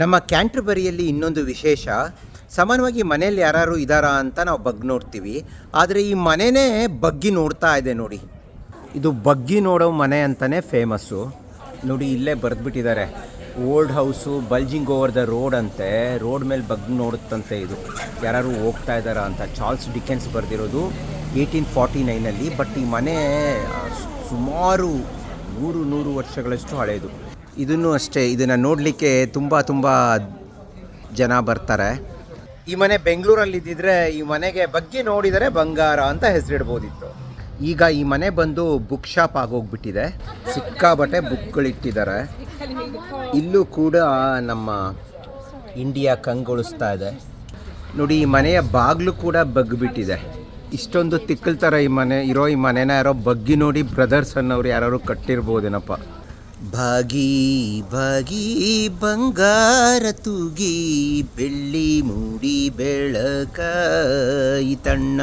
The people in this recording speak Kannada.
ನಮ್ಮ ಕ್ಯಾಂಟ್ರಬರಿಯಲ್ಲಿ ಇನ್ನೊಂದು ವಿಶೇಷ, ಸಾಮಾನ್ಯವಾಗಿ ಮನೆಯಲ್ಲಿ ಯಾರು ಇದ್ದಾರಾ ಅಂತ ನಾವು ಬಗ್ಗಿ ನೋಡ್ತೀವಿ. ಆದರೆ ಈ ಮನೆನೇ ಬಗ್ಗಿ ನೋಡ್ತಾ ಇದೆ ನೋಡಿ. ಇದು ಬಗ್ಗಿ ನೋಡೋ ಮನೆ ಅಂತಲೇ ಫೇಮಸ್ಸು. ನೋಡಿ, ಇಲ್ಲೇ ಬರೆದ್ಬಿಟ್ಟಿದ್ದಾರೆ. Old house, bulging over the road ಅಂತೆ. ರೋಡ್ ಮೇಲೆ ಬಗ್ಗಿ ನೋಡುತ್ತಂತೆ ಇದು. ಯಾರು ಹೋಗ್ತಾ ಇದ್ದಾರಾ ಅಂತ. ಚಾರ್ಲ್ಸ್ ಡಿಕೆನ್ಸ್ ಬರೆದಿರೋದು ಏಯ್ಟೀನ್ ಫಾರ್ಟಿ ನೈನಲ್ಲಿ. ಬಟ್ ಈ ಮನೆ ಸುಮಾರು ನೂರು ನೂರು ವರ್ಷಗಳಷ್ಟು ಹಳೆಯದು ಇದನ್ನು ಅಷ್ಟೇ ಇದನ್ನು ನೋಡಲಿಕ್ಕೆ ತುಂಬ ತುಂಬ ಜನ ಬರ್ತಾರೆ. ಈ ಮನೆ ಬೆಂಗಳೂರಲ್ಲಿ ಇದ್ದಿದ್ರೆ ಈ ಮನೆಗೆ ಬಗ್ಗೆ ನೋಡಿದರೆ ಬಂಗಾರ ಅಂತ ಹೆಸರಿಡ್ಬೋದಿತ್ತು. ಈಗ ಈ ಮನೆ ಬಂದು ಬುಕ್ ಶಾಪ್ ಆಗೋಗ್ಬಿಟ್ಟಿದೆ. ಸಿಕ್ಕಾಬಟ್ಟೆ ಬುಕ್ಗಳಿಟ್ಟಿದ್ದಾರೆ. ಇಲ್ಲೂ ಕೂಡ ನಮ್ಮ ಇಂಡಿಯಾ ಕಂಗೊಳಿಸ್ತಾ ಇದೆ. ನೋಡಿ ಈ ಮನೆಯ ಬಾಗಿಲು ಕೂಡ ಬಗ್ಬಿಟ್ಟಿದೆ. ಇಷ್ಟೊಂದು ತಿಕ್ಕಲ್ ಥರ ಈ ಮನೆ ಇರೋ ಈ ಮನೆನ ಯಾರೋ ಬಗ್ಗಿ ನೋಡಿ ಬ್ರದರ್ಸ್ ಅನ್ನೋರು ಯಾರು ಕಟ್ಟಿರ್ಬೋದೇನಪ್ಪ. ಭಾಗಿ ಭಾಗಿ ಬಂಗಾರ ತೂಗಿ ಬೆಳ್ಳಿ ಮೂಡಿ ಬೆಳಕ ಈ ತಣ್ಣ.